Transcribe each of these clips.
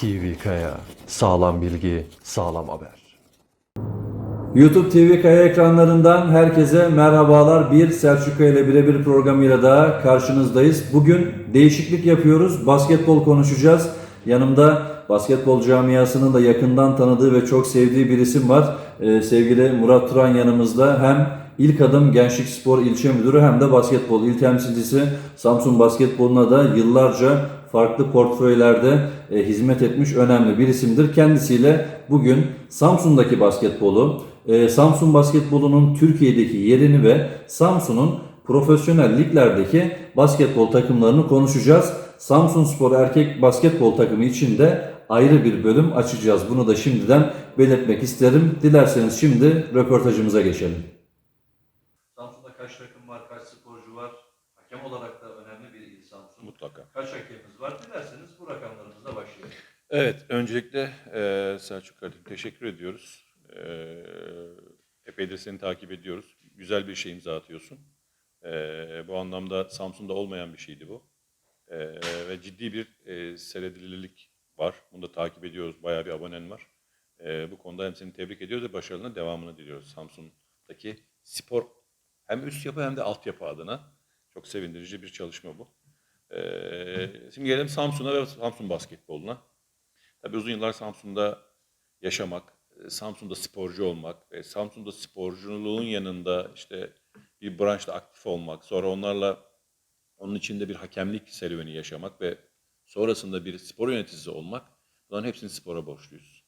TV Kaya. Sağlam bilgi, sağlam haber. YouTube TV Kaya ekranlarından herkese merhabalar. Bir Selçuk Kaya ile birebir programıyla daha karşınızdayız. Bugün değişiklik yapıyoruz. Basketbol konuşacağız. Yanımda basketbol camiasının da yakından tanıdığı ve çok sevdiği bir isim var. Ee, sevgili Murat Turan yanımızda. Hem İlk Adım Gençlik Spor İlçe Müdürü hem de basketbol il temsilcisi Samsun Basketbolu'na da yıllarca farklı portföylerde e, hizmet etmiş önemli bir isimdir. Kendisiyle bugün Samsun'daki basketbolu, e, Samsun basketbolunun Türkiye'deki yerini ve Samsun'un profesyonel liglerdeki basketbol takımlarını konuşacağız. Samsun Spor erkek basketbol takımı için de ayrı bir bölüm açacağız. Bunu da şimdiden belirtmek isterim. Dilerseniz şimdi röportajımıza geçelim. Samsun'da kaç takım var, kaç sporcu var? Hakem olarak da önemli bir il Samsun. Mutlaka. Kaç hakemimiz var? Dilerseniz bu rakamlarımızla başlayalım. Evet, öncelikle e, Selçuk kardeşim teşekkür ediyoruz. E, epeydir seni takip ediyoruz. Güzel bir şey imza atıyorsun. E, bu anlamda Samsun'da olmayan bir şeydi bu. E, ve ciddi bir e, seyredilirlik var. Bunu da takip ediyoruz. Bayağı bir abonen var. E, bu konuda hem seni tebrik ediyoruz ve başarılarına devamını diliyoruz. Samsun'daki spor hem üst yapı hem de altyapı adına. Çok sevindirici bir çalışma bu. E, şimdi gelelim Samsun'a ve Samsun basketboluna. Tabii uzun yıllar Samsun'da yaşamak, Samsun'da sporcu olmak ve Samsun'da sporculuğun yanında işte bir branşta aktif olmak, sonra onlarla onun içinde bir hakemlik serüveni yaşamak ve sonrasında bir spor yöneticisi olmak, bunların hepsini spora borçluyuz.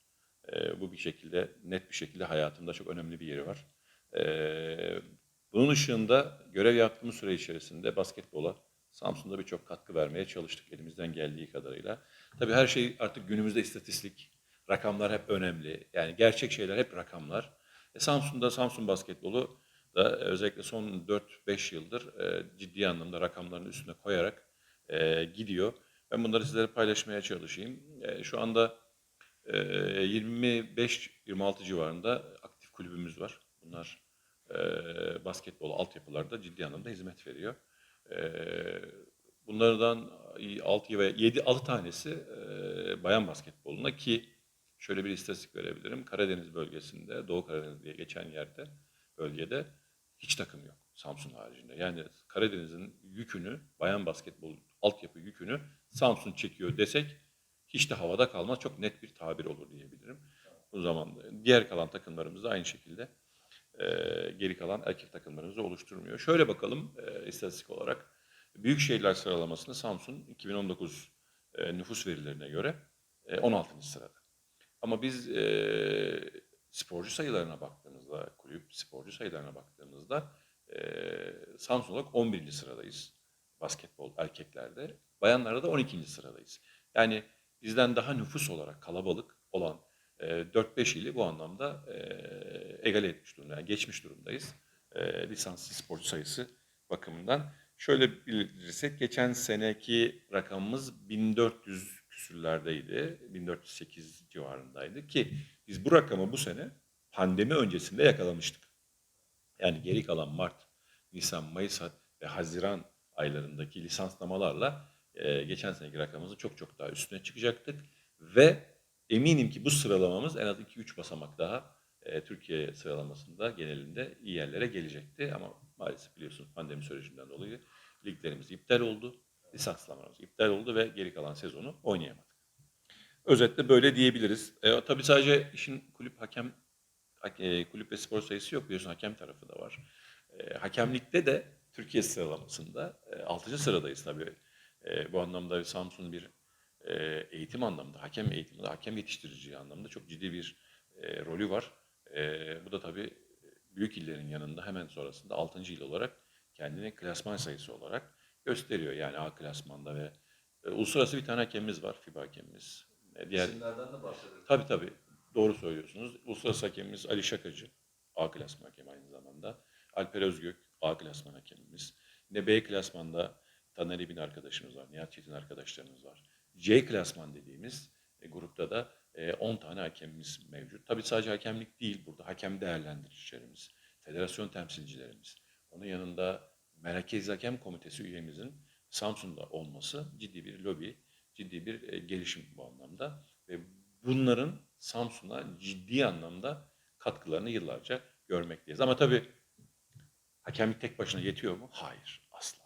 Ee, bu bir şekilde, net bir şekilde hayatımda çok önemli bir yeri var. Ee, bunun ışığında görev yaptığımız süre içerisinde basketbola Samsun'da birçok katkı vermeye çalıştık elimizden geldiği kadarıyla. Tabii her şey artık günümüzde istatistik. Rakamlar hep önemli. Yani gerçek şeyler hep rakamlar. E, Samsun'da Samsun basketbolu da özellikle son 4-5 yıldır e, ciddi anlamda rakamların üstüne koyarak e, gidiyor. Ben bunları sizlere paylaşmaya çalışayım. E, şu anda e, 25-26 civarında aktif kulübümüz var. Bunlar e, basketbol altyapılarda ciddi anlamda hizmet veriyor. E, bunlardan 6 ve 7 6 tanesi e, bayan basketboluna ki şöyle bir istatistik verebilirim. Karadeniz bölgesinde, Doğu Karadeniz diye geçen yerde, bölgede hiç takım yok Samsun haricinde. Yani Karadeniz'in yükünü, bayan basketbol altyapı yükünü Samsun çekiyor desek hiç de havada kalmaz. Çok net bir tabir olur diyebilirim. Bu zamanda diğer kalan takımlarımız da aynı şekilde e, geri kalan erkek takımlarımızı oluşturmuyor. Şöyle bakalım e, istatistik olarak. Büyük şehirler sıralamasında Samsun 2019 e, nüfus verilerine göre e, 16. sırada. Ama biz e, sporcu sayılarına baktığımızda, kulüp sporcu sayılarına baktığımızda e, Samsun olarak 11. sıradayız basketbol erkeklerde. Bayanlarda da 12. sıradayız. Yani bizden daha nüfus olarak kalabalık olan e, 4-5 ili bu anlamda e, egale etmiş durumda, yani geçmiş durumdayız. E, lisanslı sporcu sayısı bakımından. Şöyle bilirsek geçen seneki rakamımız 1400 küsürlerdeydi. 1408 civarındaydı ki biz bu rakamı bu sene pandemi öncesinde yakalamıştık. Yani geri kalan Mart, Nisan, Mayıs ve Haziran aylarındaki lisanslamalarla e, geçen seneki rakamımızı çok çok daha üstüne çıkacaktık. Ve eminim ki bu sıralamamız en az 2-3 basamak daha e, Türkiye sıralamasında genelinde iyi yerlere gelecekti. Ama maalesef biliyorsunuz pandemi sürecinden dolayı liglerimiz iptal oldu. Lisanslamalarımız iptal oldu ve geri kalan sezonu oynayamadık. Özetle böyle diyebiliriz. E, tabii sadece işin kulüp hakem e, kulüp ve spor sayısı yok. Biliyorsun hakem tarafı da var. E, hakemlikte de Türkiye sıralamasında e, 6. sıradayız tabii. E, bu anlamda Samsun bir e, eğitim anlamında, hakem eğitiminde, hakem yetiştirici anlamda çok ciddi bir e, rolü var. E, bu da tabii büyük illerin yanında hemen sonrasında 6. il olarak kendini klasman sayısı olarak gösteriyor. Yani A klasmanda ve e, uluslararası bir tane hakemimiz var, FIBA hakemimiz. E, diğer İsimlerden de bahsedelim. Tabii tabii. Doğru söylüyorsunuz. Uluslararası hakemimiz Ali Şakacı. A klasman hakem aynı zamanda. Alper Özgök. A klasman hakemimiz. Yine B klasmanda Taner İbin arkadaşımız var. Nihat Çetin arkadaşlarımız var. C klasman dediğimiz e, grupta da e, 10 tane hakemimiz mevcut. Tabii sadece hakemlik değil burada. Hakem değerlendiricilerimiz, federasyon temsilcilerimiz. Onun yanında Merkez Hakem Komitesi üyemizin Samsun'da olması ciddi bir lobi, ciddi bir e, gelişim bu anlamda. Ve bunların Samsun'a ciddi anlamda katkılarını yıllarca görmekteyiz. Ama tabii hakemlik tek başına yetiyor mu? Hayır, asla.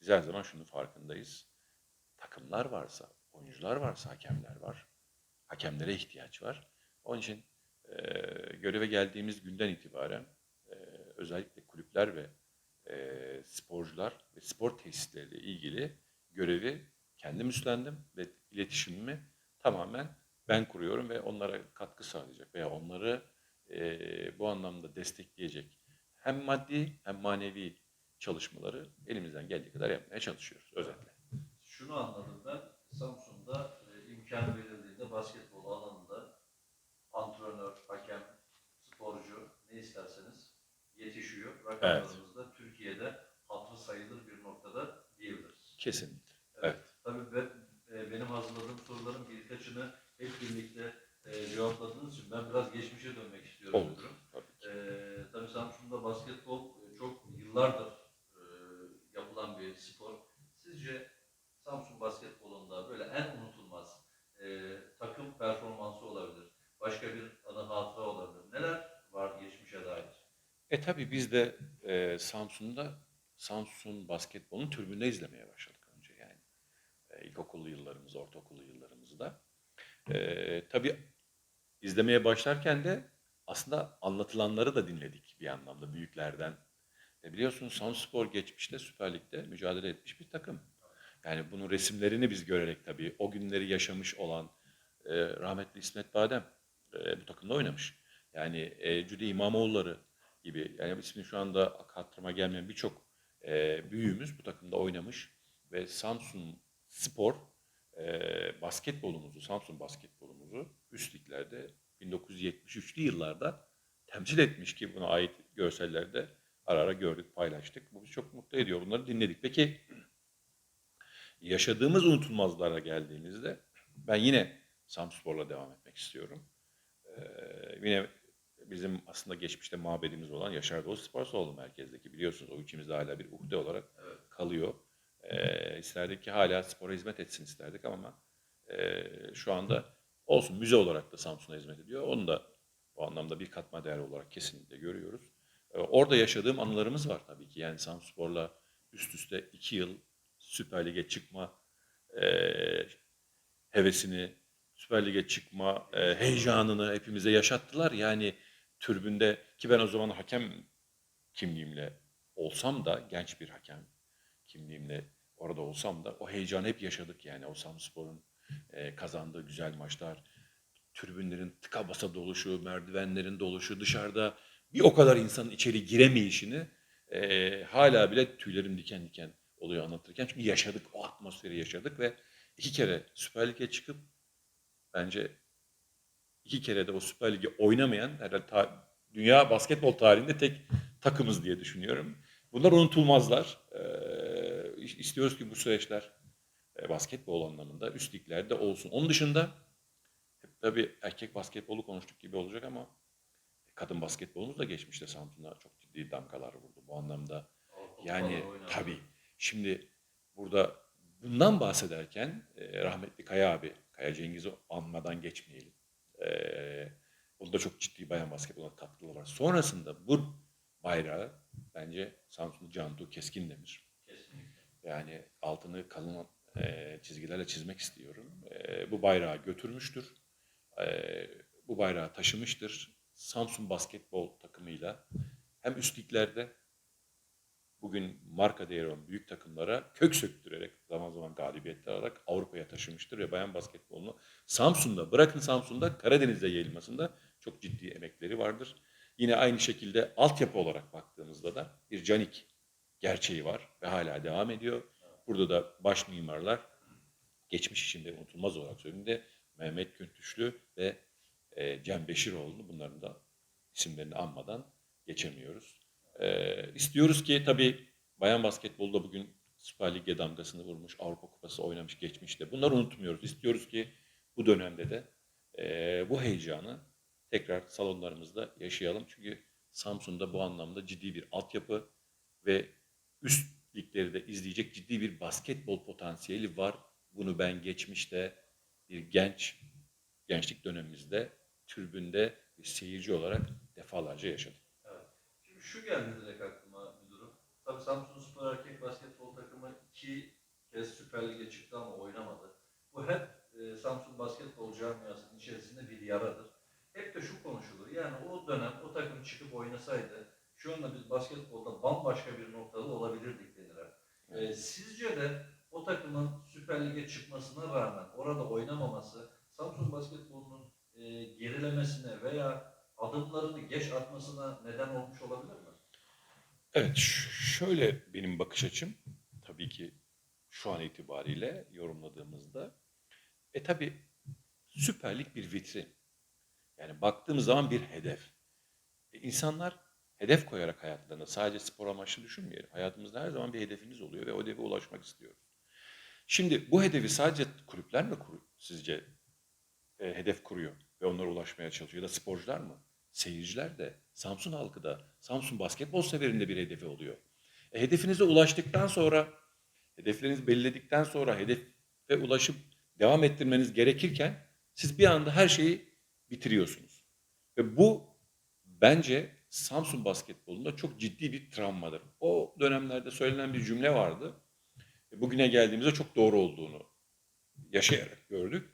Biz her zaman şunun farkındayız. Takımlar varsa, oyuncular varsa hakemler var. Hakemlere ihtiyaç var. Onun için e, göreve geldiğimiz günden itibaren e, özellikle kulüpler ve e, sporcular ve spor tesisleriyle ilgili görevi kendim üstlendim ve iletişimimi tamamen ben kuruyorum ve onlara katkı sağlayacak veya onları e, bu anlamda destekleyecek hem maddi hem manevi çalışmaları elimizden geldiği kadar yapmaya çalışıyoruz özetle. Şunu anladım ben. Samsun'da e, imkan verildiğinde basketbol alanında antrenör, hakem, sporcu ne isterseniz yetişiyor. Rakamlarımız da Türkiye'de hatırı sayılır bir noktada diyebiliriz. Kesinlikle. Evet. Tabii ben, e, benim hazırladığım soruların birkaçını hep birlikte e, cevapladığınız için ben biraz geçmişe dönmek istiyorum. Olur. müdürüm. Tabii ki. Ee, tabii Samsun'da basketbol e, çok yıllardır e, yapılan bir spor. Sizce Samsun basketbolunda böyle en unutulmaz e, takım performansı olabilir, başka bir anı hatıra olabilir. Neler var geçmişe dair? E tabii biz de e, Samsun'da Samsun basketbolunu tribünde izlemeye başladık önce yani. E, ilkokullu yıllarımızda, ortaokullu yıllarımızda. E, tabii izlemeye başlarken de aslında anlatılanları da dinledik bir anlamda büyüklerden. E, biliyorsunuz Samspor geçmişte Süper Lig'de mücadele etmiş bir takım. Yani bunun resimlerini biz görerek tabii o günleri yaşamış olan e, rahmetli İsmet Badem e, bu takımda oynamış. Yani e, Cüde İmamoğulları gibi yani ismini şu anda hatırıma gelmeyen birçok e, büyüğümüz bu takımda oynamış ve Samsun Spor e, basketbolumuzu, Samsun basketbolumuzu üst liglerde 1973'lü yıllarda temsil etmiş ki buna ait görsellerde ara ara gördük, paylaştık. Bu bizi çok mutlu ediyor. Bunları dinledik. Peki yaşadığımız unutulmazlara geldiğimizde ben yine Samspor'la devam etmek istiyorum. Ee, yine bizim aslında geçmişte mabedimiz olan Yaşar Doğu Spor Salonu merkezdeki biliyorsunuz o içimizde hala bir uhde olarak kalıyor. Ee, isterdik ki hala spora hizmet etsin isterdik ama e, şu anda olsun müze olarak da Samsun'a hizmet ediyor. Onu da bu anlamda bir katma değer olarak kesinlikle görüyoruz. Ee, orada yaşadığım anılarımız var tabii ki. Yani Samspor'la üst üste iki yıl Süper Lig'e çıkma e, hevesini, Süper Lig'e çıkma e, heyecanını hepimize yaşattılar. Yani türbünde ki ben o zaman hakem kimliğimle olsam da genç bir hakem kimliğimle orada olsam da o heyecanı hep yaşadık yani o Samspor'un e, kazandığı güzel maçlar, tribünlerin tıka basa doluşu, merdivenlerin doluşu, dışarıda bir o kadar insanın içeri giremeyişini e, hala bile tüylerim diken diken oluyor anlatırken. Çünkü yaşadık, o atmosferi yaşadık ve iki kere Süper Lig'e çıkıp bence iki kere de o Süper Lig'i oynamayan herhalde ta- dünya basketbol tarihinde tek takımız diye düşünüyorum. Bunlar unutulmazlar. Ee, istiyoruz ki bu süreçler e, basketbol anlamında üst liglerde olsun. Onun dışında hep tabii erkek basketbolu konuştuk gibi olacak ama kadın basketbolumuz da geçmişte Samsun'a çok ciddi damgalar vurdu. Bu anlamda yani tabii şimdi burada bundan bahsederken e, rahmetli Kaya abi, Kaya Cengiz'i anmadan geçmeyelim. E, bunda çok ciddi bayan basketboluna katkıları var. Sonrasında bu bayrağı bence Samsunlu Cantu Keskin Demir. Yani altını kalın e, çizgilerle çizmek istiyorum. E, bu bayrağı götürmüştür. E, bu bayrağı taşımıştır. Samsun basketbol takımıyla hem üst liglerde bugün marka değeri olan büyük takımlara kök söktürerek zaman zaman galibiyetler alarak Avrupa'ya taşımıştır ve bayan basketbolunu Samsun'da bırakın Samsun'da Karadeniz'de yayılmasında çok ciddi emekleri vardır. Yine aynı şekilde altyapı olarak baktığımızda da bir Canik gerçeği var ve hala devam ediyor. Burada da baş mimarlar geçmiş içinde unutulmaz olarak söylediğimde Mehmet Küntüşlü ve e, Cem Beşiroğlu'nu bunların da isimlerini anmadan geçemiyoruz. E, istiyoruz ki tabii bayan basketbolda bugün Süper Lig'e damgasını vurmuş, Avrupa Kupası oynamış geçmişte. Bunları unutmuyoruz. İstiyoruz ki bu dönemde de e, bu heyecanı tekrar salonlarımızda yaşayalım. Çünkü Samsun'da bu anlamda ciddi bir altyapı ve üst ligleri de izleyecek ciddi bir basketbol potansiyeli var. Bunu ben geçmişte bir genç gençlik dönemimizde tribünde bir seyirci olarak defalarca yaşadım. Şu geldi direkt aklıma bir durum. Tabii Samsun Spor Erkek Basketbol takımı iki kez Süper Lig'e çıktı ama oynamadı. Bu hep e, Samsun Basketbol camiasının içerisinde bir yaradır. Hep de şu konuşulur. Yani o dönem o takım çıkıp oynasaydı şu anda biz basketbolda bambaşka bir noktada olabilirdik denir hep. E, sizce de o takımın Süper Lig'e çıkmasına rağmen orada oynamaması Samsun Basketbolu'nun e, gerilemesine veya adımlarını geç atmasına neden olmuş olabilir mi? Evet, şöyle benim bakış açım. Tabii ki şu an itibariyle yorumladığımızda. E tabii Süper Lig bir vitrin. Yani baktığımız zaman bir hedef. E, insanlar hedef koyarak hayatlarında sadece spor amaçlı düşünmeyelim. Hayatımızda her zaman bir hedefimiz oluyor ve o hedefe ulaşmak istiyoruz. Şimdi bu hedefi sadece kulüpler mi kuruyor sizce e, hedef kuruyor ve onlara ulaşmaya çalışıyor ya da sporcular mı? Seyirciler de, Samsun halkı da, Samsun basketbol severinde bir hedefi oluyor. E, hedefinize ulaştıktan sonra, hedeflerinizi belirledikten sonra hedefe ulaşıp devam ettirmeniz gerekirken siz bir anda her şeyi bitiriyorsunuz. Ve bu bence Samsun basketbolunda çok ciddi bir travmadır. O dönemlerde söylenen bir cümle vardı. E, Bugüne geldiğimizde çok doğru olduğunu yaşayarak gördük.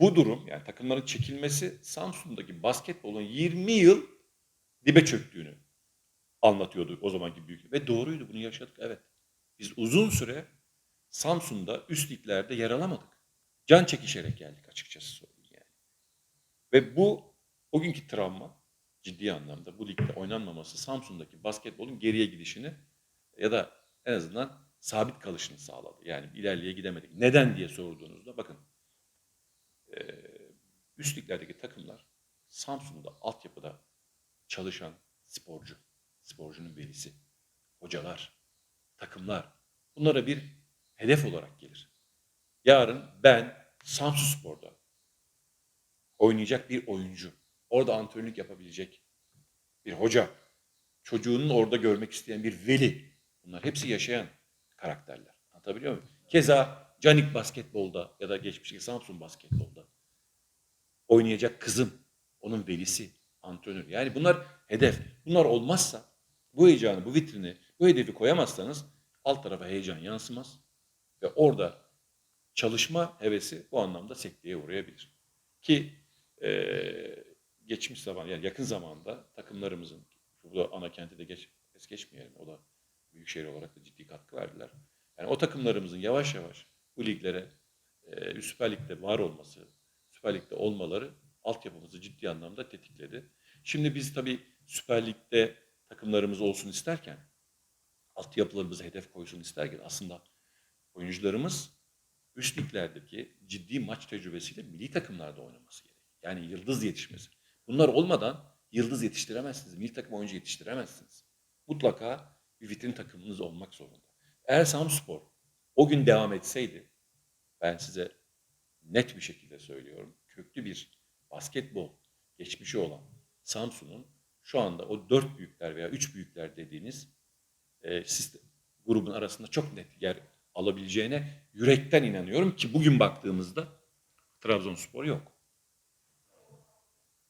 Bu durum yani takımların çekilmesi Samsun'daki basketbolun 20 yıl dibe çöktüğünü anlatıyordu o zamanki büyük. Ve doğruydu bunu yaşadık evet. Biz uzun süre Samsun'da üst liglerde yer alamadık. Can çekişerek geldik açıkçası söyleyeyim yani. Ve bu o günkü travma ciddi anlamda bu ligde oynanmaması Samsun'daki basketbolun geriye gidişini ya da en azından sabit kalışını sağladı. Yani ilerleye gidemedik. Neden diye sorduğunuzda bakın üst liglerdeki takımlar Samsun'da altyapıda çalışan sporcu, sporcunun velisi, hocalar, takımlar bunlara bir hedef olarak gelir. Yarın ben Samsun Spor'da oynayacak bir oyuncu, orada antrenörlük yapabilecek bir hoca, çocuğunun orada görmek isteyen bir veli. Bunlar hepsi yaşayan karakterler. Anlatabiliyor muyum? Keza Canik basketbolda ya da geçmişteki Samsun basketbolda oynayacak kızım, onun velisi, antrenör. Yani bunlar hedef. Bunlar olmazsa bu heyecanı, bu vitrini, bu hedefi koyamazsanız alt tarafa heyecan yansımaz ve orada çalışma hevesi bu anlamda sekteye uğrayabilir. Ki eee, geçmiş zaman yani yakın zamanda takımlarımızın bu da ana kenti de geç, es geçmeyelim. O da büyükşehir olarak da ciddi katkı verdiler. Yani o takımlarımızın yavaş yavaş bu liglere eee Süper Lig'de var olması, Süper Lig'de olmaları altyapımızı ciddi anlamda tetikledi. Şimdi biz tabii Süper Lig'de takımlarımız olsun isterken, altyapılarımıza hedef koysun isterken aslında oyuncularımız üst liglerdeki ciddi maç tecrübesiyle milli takımlarda oynaması gerekiyor. Yani yıldız yetişmesi. Bunlar olmadan yıldız yetiştiremezsiniz. Milli takım oyuncu yetiştiremezsiniz. Mutlaka bir vitrin takımınız olmak zorunda. Eğer Samspor o gün devam etseydi ben size net bir şekilde söylüyorum. Köklü bir basketbol geçmişi olan Samsun'un şu anda o dört büyükler veya üç büyükler dediğiniz e, sistem, grubun arasında çok net yer alabileceğine yürekten inanıyorum ki bugün baktığımızda Trabzonspor yok.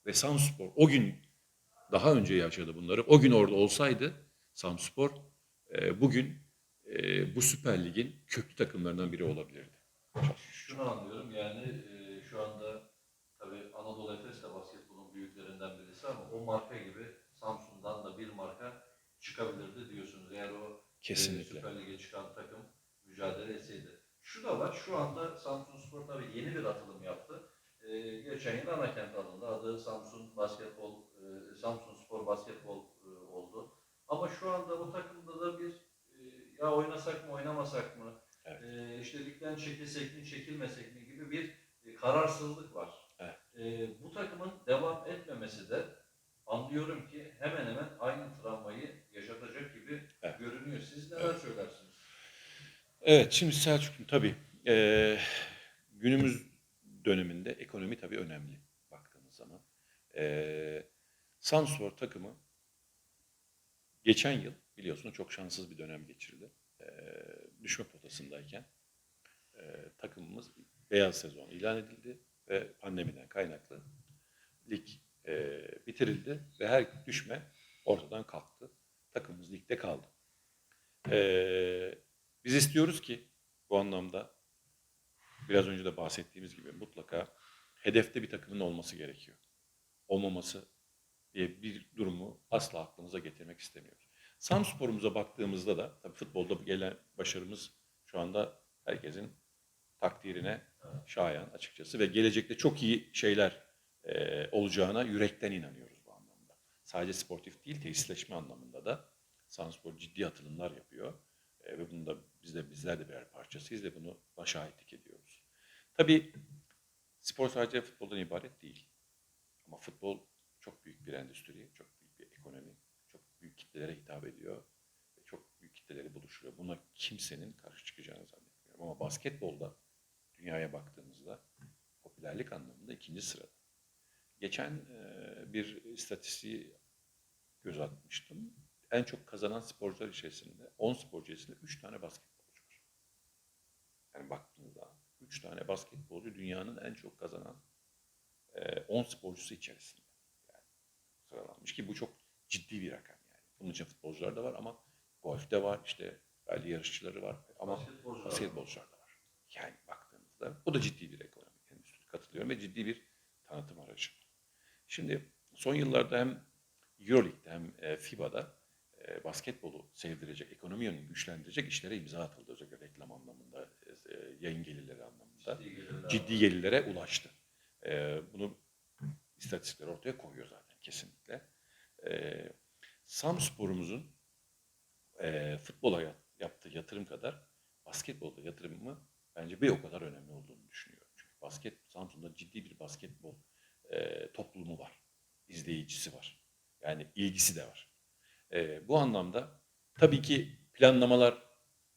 Ve Samspor o gün daha önce yaşadı bunları. O gün orada olsaydı Samspor e, bugün e, bu Süper Lig'in köklü takımlarından biri olabilirdi. Şunu anlıyorum yani e, şu anda tabii Anadolu Efes de basketbolun büyüklerinden birisi ama o marka gibi Samsun'dan da bir marka çıkabilirdi diyorsunuz. Eğer o e, Kesinlikle. Süper Lig'e çıkan takım mücadele etseydi. Şu da var şu anda Samsun Spor tabii yeni bir atılım yaptı. E, geçen yıl Anakent alındı. Adı Samsun Basketbol, e, Samsun Spor Basketbol e, oldu. Ama şu anda o takımda da bir e, ya oynasak mı oynamasak mı? Evet. E, ligden çekilsek mi çekilmesek mi gibi bir e, kararsızlık var. Evet. E, bu takımın devam etmemesi de anlıyorum ki hemen hemen aynı travmayı yaşatacak gibi Evet. görünüyor. Siz neler söylersiniz? Evet, şimdi Selçuk'um tabii eee, günümüz döneminde ekonomi tabii önemli baktığımız zaman. Eee Samspor takımı geçen yıl biliyorsunuz çok şanssız bir dönem geçirdi. Eee düşme potasındayken eee, takımımız beyaz sezon ilan edildi ve pandemiden kaynaklı lig e, bitirildi ve her düşme ortadan kalktı. Takımımız ligde kaldı. E, biz istiyoruz ki bu anlamda biraz önce de bahsettiğimiz gibi mutlaka hedefte bir takımın olması gerekiyor. Olmaması diye bir durumu asla aklımıza getirmek istemiyoruz. Samspor'umuza baktığımızda da tabii futbolda gelen başarımız şu anda herkesin takdirine şayan açıkçası ve gelecekte çok iyi şeyler e, olacağına yürekten inanıyoruz bu anlamda. Sadece sportif değil, tesisleşme anlamında da Samspor ciddi atılımlar yapıyor. E, ve bunu da biz de bizler de birer parçasıyız ve bunu şahitlik ediyoruz. Tabii spor sadece futboldan ibaret değil. Ama futbol çok büyük bir endüstri, çok büyük bir ekonomi, çok büyük kitlelere hitap ediyor ve çok büyük kitleleri buluşturuyor. Buna kimsenin karşı çıkacağını zannetmiyorum. Ama basketbolda dünyaya baktığımızda popülerlik anlamında ikinci sırada. Geçen e, bir istatistiği göz atmıştım. En çok kazanan sporcular içerisinde 10 sporcu içerisinde 3 tane basketbolcu var. Yani baktığınızda 3 tane basketbolcu dünyanın en çok kazanan e, 10 sporcusu içerisinde yani sıralanmış ki bu çok ciddi bir rakam yani. Bunun için futbolcular da var ama golfte var işte belli yarışçıları var ama Basketbolcular. basketbolcular da var. Yani baktığımızda bu da ciddi bir ekonomi endüstri katılıyorum ve ciddi bir tanıtım aracı. Şimdi son yıllarda hem Euroleague'de hem e, FIBA'da e, basketbolu sevdirecek, ekonomi yönünü güçlendirecek işlere imza atıldı. Özellikle reklam anlamında, e, yayın gelirleri anlamında ciddi gelirlere ulaştı. Bunu istatistikler ortaya koyuyor zaten kesinlikle. Samspor'umuzun futbola yap- yaptığı yatırım kadar basketbolda yatırımı bence bir o kadar önemli olduğunu düşünüyorum. Çünkü basket Samsun'da ciddi bir basketbol e, toplumu var. izleyicisi var. Yani ilgisi de var. E, bu anlamda tabii ki planlamalar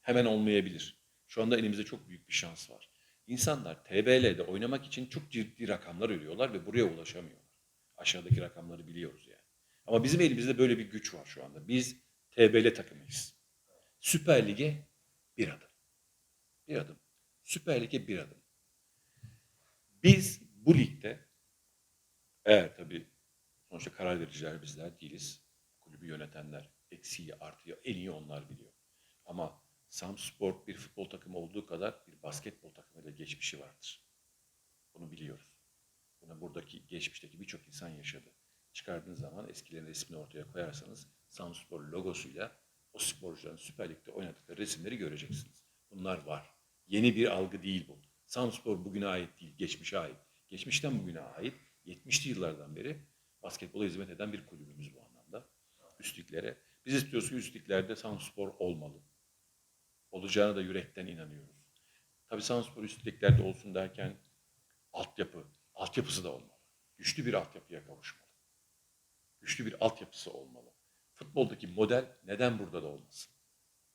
hemen olmayabilir. Şu anda elimizde çok büyük bir şans var. İnsanlar TBL'de oynamak için çok ciddi rakamlar ödüyorlar ve buraya ulaşamıyorlar. Aşağıdaki rakamları biliyoruz yani. Ama bizim elimizde böyle bir güç var şu anda. Biz TBL takımıyız. Süper Lig'e bir adım. Bir adım. Süper Lig'e bir adım. Biz bu ligde eğer tabii sonuçta karar vericiler bizler değiliz. Kulübü yönetenler eksiği artıyor. En iyi onlar biliyor. Ama Samspor bir futbol takımı olduğu kadar bir basketbol takımıyla geçmişi vardır. Bunu biliyoruz. Bunu buradaki geçmişteki birçok insan yaşadı. Çıkardığınız zaman eskilerin resmini ortaya koyarsanız Samspor logosuyla o sporcuların Süper Lig'de oynadıkları resimleri göreceksiniz. Bunlar var. Yeni bir algı değil bu. Samspor bugüne ait değil, geçmişe ait. Geçmişten bugüne ait 70'li yıllardan beri basketbola hizmet eden bir kulübümüz bu anlamda. Üstlüklere. Biz istiyoruz ki üstlüklerde Samspor olmalı. Olacağına da yürekten inanıyoruz. Tabii Samspor üstlüklerde olsun derken altyapı, altyapısı da olmalı. Güçlü bir altyapıya kavuşmalı. Güçlü bir altyapısı olmalı. Futboldaki model neden burada da olmasın?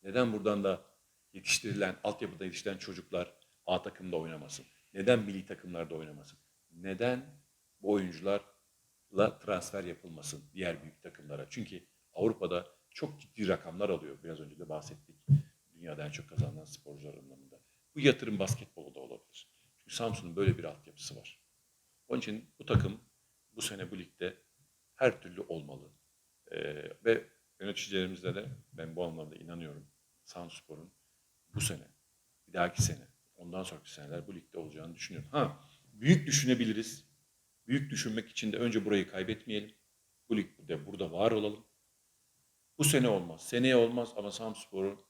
Neden buradan da yetiştirilen, altyapıda yetiştirilen çocuklar A takımda oynamasın? Neden milli takımlarda oynamasın? Neden bu oyuncularla transfer yapılmasın diğer büyük takımlara? Çünkü Avrupa'da çok ciddi rakamlar alıyor. Biraz önce de bahsettik. Dünyada en çok kazanan sporcular anlamında. Bu yatırım basketbolu da olabilir. Çünkü Samsun'un böyle bir altyapısı var. Onun için bu takım bu sene bu ligde her türlü olmalı. Ee, ve yöneticilerimizle de ben bu anlamda inanıyorum. Samspor'un bu sene, bir dahaki sene, ondan sonraki seneler bu ligde olacağını düşünüyorum. Ha, büyük düşünebiliriz. Büyük düşünmek için de önce burayı kaybetmeyelim. Bu ligde burada var olalım. Bu sene olmaz, seneye olmaz ama Samspor'un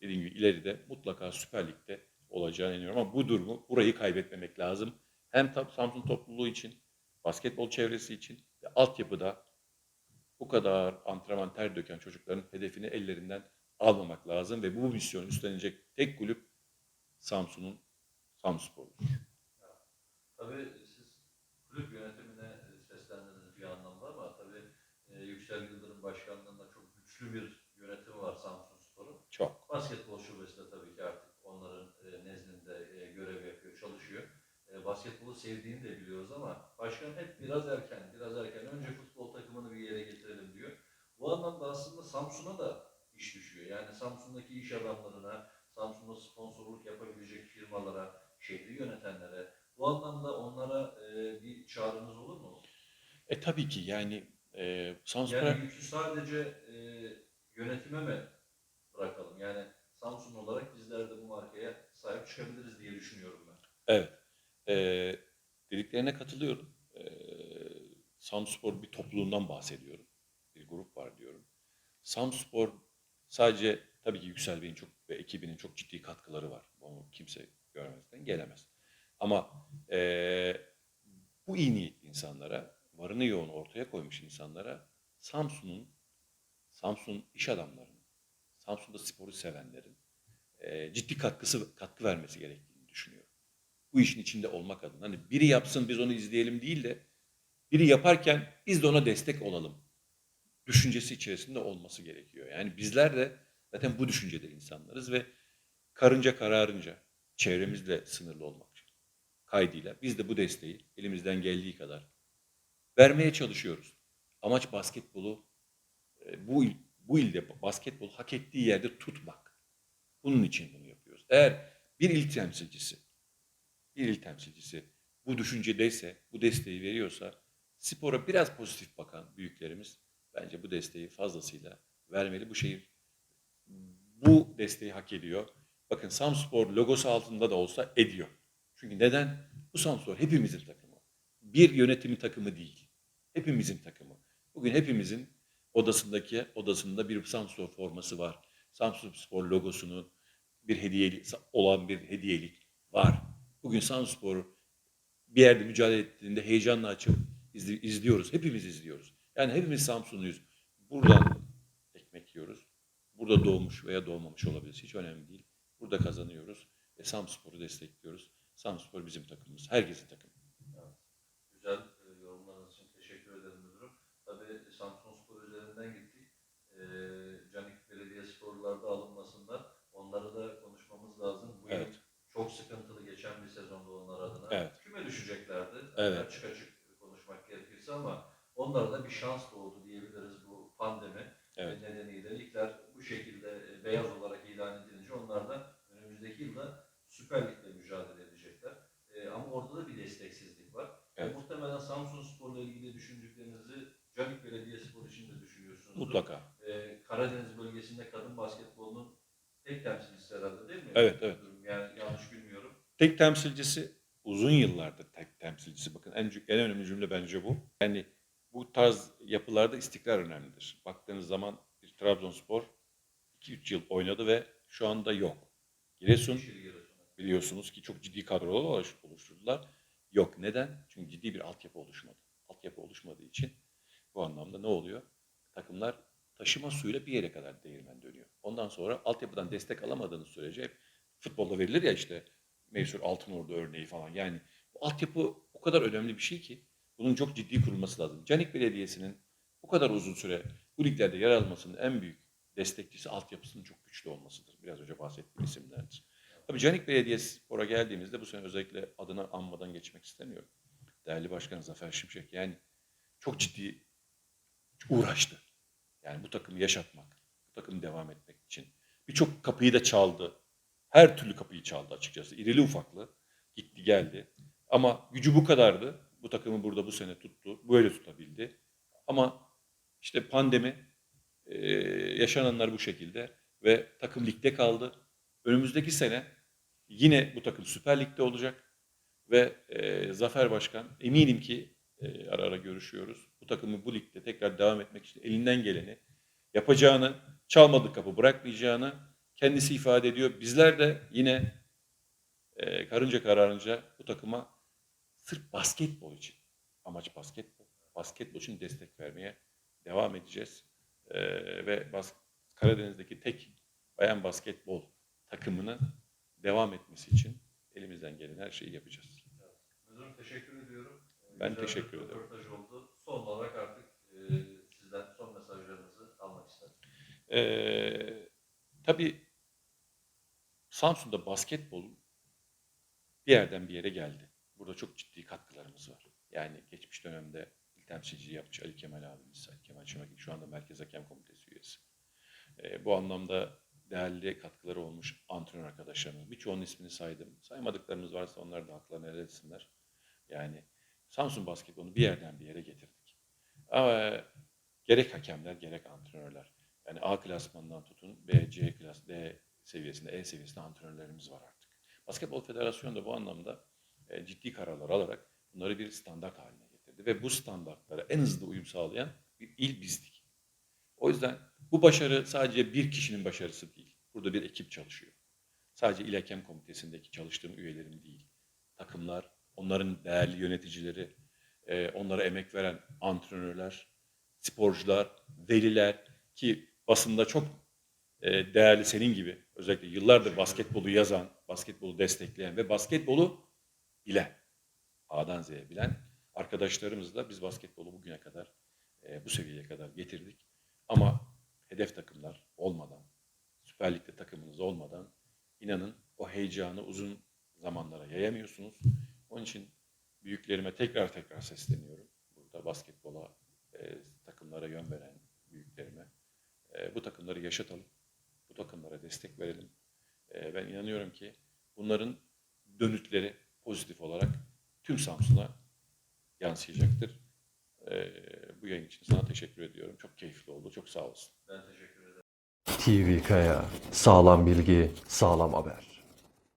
dediğim gibi ileride mutlaka Süper Lig'de olacağını inanıyorum. Ama bu durumu, burayı kaybetmemek lazım. Hem Samsun topluluğu için, basketbol çevresi için ve altyapıda bu kadar antrenman ter döken çocukların hedefini ellerinden almamak lazım ve bu misyonu üstlenecek tek kulüp Samsun'un Samspor'udur. Tabii siz kulüp yönetimine seslendiniz bir anlamda ama tabii e, Yüksel Yıldırım Başkanlığı'nda çok güçlü bir yönetimi var Samsun Spor'un. Çok. Basketbol şubesi de tabii ki artık onların e, nezdinde e, görev yapıyor, çalışıyor. E, basketbolu sevdiğini de biliyoruz ama başkan hep biraz erken, biraz erken. Önce futbol takımını bir yere getirelim diyor. Bu anlamda aslında Samsun'a da. Yani Samsun'daki iş adamlarına, Samsun'da sponsorluk yapabilecek firmalara, şehri yönetenlere, bu anlamda onlara E tabii ki yani e, Samsun'a Yani yükü sadece e, yönetime mi bırakalım? Yani Samsun olarak bizler de bu markaya sahip çıkabiliriz diye düşünüyorum ben. Evet. Ee, dediklerine katılıyorum. Ee, Samspor bir topluluğundan bahsediyorum. Bir grup var diyorum. Samspor sadece tabii ki Yüksel Bey'in çok ve ekibinin çok ciddi katkıları var. Onu kimse görmezden gelemez. Ama ee, bu iyi niyetli insanlara, varını yoğunu ortaya koymuş insanlara Samsun'un, Samsun iş adamlarının, Samsun'da sporu sevenlerin ee, ciddi katkısı katkı vermesi gerektiğini düşünüyorum bu işin içinde olmak adına. Hani biri yapsın biz onu izleyelim değil de biri yaparken biz de ona destek olalım düşüncesi içerisinde olması gerekiyor. Yani bizler de zaten bu düşüncede insanlarız ve karınca kararınca çevremizle sınırlı olmak kaydıyla biz de bu desteği elimizden geldiği kadar vermeye çalışıyoruz. Amaç basketbolu e, bu bu ilde basketbol hak ettiği yerde tutmak. Bunun için bunu yapıyoruz. Eğer bir il temsilcisi bir il temsilcisi bu düşüncedeyse, bu desteği veriyorsa spora biraz pozitif bakan büyüklerimiz bence bu desteği fazlasıyla vermeli. Bu şehir bu desteği hak ediyor. Bakın Samspor logosu altında da olsa ediyor. Çünkü neden? Bu Samspor hepimizin takımı. Bir yönetimin takımı değil. Hepimizin takımı. Bugün hepimizin odasındaki odasında bir Samspor forması var. Samspor logosunun bir hediyelik olan bir hediyelik var. Bugün Samspor bir yerde mücadele ettiğinde heyecanla açıp izli- izliyoruz. Hepimiz izliyoruz. Yani hepimiz Samsunluyuz. Buradan ekmek yiyoruz. Burada doğmuş veya doğmamış olabiliriz. Hiç önemli değil. Burada kazanıyoruz ve Samspor'u destekliyoruz. Samspor bizim takımımız. Herkesin takımı. Güzel e, yorumlarınız için teşekkür ederim müdürüm. Tabii Samsun Spor üzerinden gittik. E, Canik Belediye sporlarda alınmasından onları da konuşmamız lazım. Bu yıl Evet. çok sıkıntılı geçen bir sezonda onlar adına. Evet. Küme düşeceklerdi. Evet. Açık açık konuşmak gerekirse ama onlara da bir şans doğdu diyebiliriz bu pandemi Evet. nedeniyle. Ligler bu şekilde e, beyaz olarak ilan edilince onlar da önümüzdeki yılda Süper Lig'le mücadele edecekler. E, ama orada da bir desteksizlik var. Evet. E, muhtemelen Samsun Spor'la ilgili düşündüklerinizi Canik Belediyespor için de düşünüyorsunuz. Mutlaka. E, Karadeniz bölgesinde kadın basketbolunun tek temsilcisi herhalde değil mi? Evet, evet. Yani yanlış bilmiyorum. Tek temsilcisi uzun yıllardır tek temsilcisi. Bakın en, en önemli cümle bence bu. Yani bu tarz yapılarda istikrar önemlidir. Baktığınız zaman bir Trabzonspor 2-3 yıl oynadı ve şu anda yok. Giresun biliyorsunuz ki çok ciddi kadrolar oluş- oluşturdular. Yok. Neden? Çünkü ciddi bir altyapı oluşmadı. Altyapı oluşmadığı için bu anlamda ne oluyor? Takımlar taşıma suyuyla bir yere kadar değirmen dönüyor. Ondan sonra altyapıdan destek alamadığınız sürece hep futbolda verilir ya işte meşhur Altınordu örneği falan. Yani bu altyapı o kadar önemli bir şey ki bunun çok ciddi kurulması lazım. Canik Belediyesi'nin bu kadar uzun süre bu liglerde yer almasının en büyük destekçisi altyapısının çok güçlü olmasıdır. Biraz önce bahsettiğim isimlerdir. Tabii Canik Belediyespor'a geldiğimizde bu sene özellikle adına anmadan geçmek istemiyorum. Değerli Başkan Zafer Şimşek yani çok ciddi uğraştı. Yani bu takımı yaşatmak, bu takımı devam etmek için. Birçok kapıyı da çaldı. Her türlü kapıyı çaldı açıkçası. İrili ufaklı gitti geldi. Ama gücü bu kadardı. Bu takımı burada bu sene tuttu. Böyle tutabildi. Ama işte pandemi e, yaşananlar bu şekilde ve takım ligde kaldı. Önümüzdeki sene yine bu takım Süper Lig'de olacak ve e, Zafer Başkan eminim ki e, ara ara görüşüyoruz. Bu takımı bu ligde tekrar devam etmek için elinden geleni yapacağını, çalmadık kapı bırakmayacağını kendisi ifade ediyor. Bizler de yine e, karınca kararınca bu takıma sırf basketbol için, amaç basketbol, basketbol için destek vermeye devam edeceğiz. E, ve bas, Karadeniz'deki tek bayan basketbol takımının devam etmesi için elimizden gelen her şeyi yapacağız. Müdürüm teşekkür ediyorum. Ben Güzel teşekkür ederim. Oldu. Son olarak artık e, sizden son mesajlarınızı almak isterim. Ee, tabii Samsun'da basketbol bir yerden bir yere geldi. Burada çok ciddi katkılarımız var. Yani geçmiş dönemde il temsilciliği yapmış Ali Kemal abimiz, Ali Kemal Çamakil şu anda Merkez Hakem Komitesi üyesi. Ee, bu anlamda değerli katkıları olmuş antrenör arkadaşlarımız. Birçoğunun ismini saydım. Saymadıklarımız varsa onlar da haklarını helal etsinler. Yani Samsun basketbolunu bir yerden bir yere getirdik. Ama gerek hakemler gerek antrenörler. Yani A klasmanından tutun B, C klas, D seviyesinde, E seviyesinde antrenörlerimiz var artık. Basketbol Federasyonu da bu anlamda e, ciddi kararlar alarak bunları bir standart haline getirdi. Ve bu standartlara en hızlı uyum sağlayan bir il bizdik. O yüzden bu başarı sadece bir kişinin başarısı değil. Burada bir ekip çalışıyor. Sadece İl Hakem Komitesi'ndeki çalıştığım üyelerim değil. Takımlar, onların değerli yöneticileri, e, onlara emek veren antrenörler, sporcular, veliler ki basında çok e, değerli senin gibi özellikle yıllardır basketbolu yazan, basketbolu destekleyen ve basketbolu bilen, A'dan Z'ye bilen arkadaşlarımızla biz basketbolu bugüne kadar e, bu seviyeye kadar getirdik. Ama hedef takımlar olmadan, Süper Lig'de takımınız olmadan inanın o heyecanı uzun zamanlara yayamıyorsunuz. Onun için büyüklerime tekrar tekrar sesleniyorum. Burada basketbola, e, takımlara yön veren büyüklerime. E, bu takımları yaşatalım. Bu takımlara destek verelim. E, ben inanıyorum ki bunların dönütleri pozitif olarak tüm Samsun'a yansıyacaktır. E, bu yayın için sana teşekkür ediyorum. Çok keyifli oldu. Çok sağ olasın. Ben teşekkür ederim. TV Kaya, sağlam bilgi, sağlam haber.